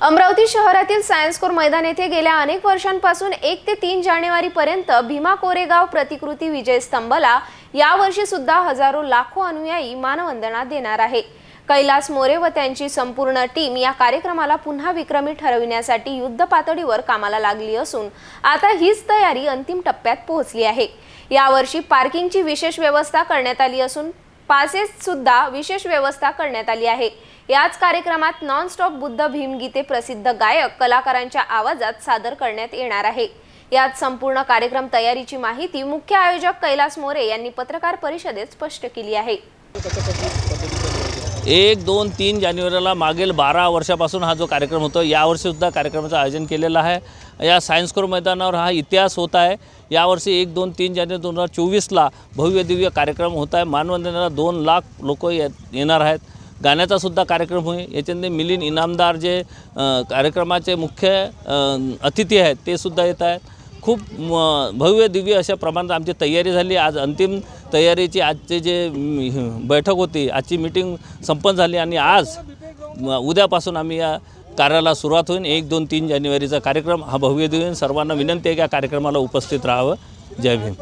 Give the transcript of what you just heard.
अमरावती शहरातील science core मैदान येथे गेल्या अनेक वर्षांपासून एक ते तीन जानेवारीपर्यंत भीमा कोरेगाव प्रतिकृती विजय स्तंभला यावर्षी सुद्धा हजारो लाखो अनुयायी मानवंदना देणार आहे. कैलास मोरे व त्यांची संपूर्ण टीम या कार्यक्रमाला पुन्हा विक्रमी ठरविण्यासाठी युद्ध पातळीवर कामाला लागली असून आता हीच तयारी अंतिम टप्प्यात पोहोचली आहे. यावर्षी पार्किंगची विशेष व्यवस्था करण्यात आली असून पासेस सुद्धा विशेष व्यवस्था करण्यात आली आहे. याच कार्यक्रमात नॉनस्टॉप बुद्ध भीमगीते प्रसिद्ध गायक कलाकारांच्या आवाजात सादर करण्यात येणार आहे. यात संपूर्ण कार्यक्रम तयारीची माहिती मुख्य आयोजक कैलास मोरे यांनी पत्रकार परिषदेत स्पष्ट केली आहे. एक दोन तीन जानेवारीला मागील बारा वर्षापासून हा जो कार्यक्रम होतो यावर्षीसुद्धा कार्यक्रमाचं आयोजन केलेलं आहे. या सायन्स कोर मैदानावर हा इतिहास होत आहे. यावर्षी एक दोन तीन जानेवारी दोन हजार चोवीसला भव्य दिव्य कार्यक्रम होत आहे. मानवंदनेला दोन लाख लोक येणार आहेत. गाण्याचा सुद्धा कार्यक्रम होईल. याच्यामध्ये मिलिंद इनामदार जे कार्यक्रमाचे मुख्य अतिथी आहेत ते सुद्धा येत आहेत. खूप म, भव्य दिव्य अशा प्रमाणात आमची तयारी झाली. आज अंतिम तयारीची आजची जे बैठक होती आजची मीटिंग संपन्न झाली आणि आज उद्यापासून आम्ही या कार्याला सुरुवात होईल. एक दोन तीन जानेवारीचा कार्यक्रम हा भव्य देऊन सर्वांना विनंती आहे की या कार्यक्रमाला उपस्थित राहावं. जय भीम.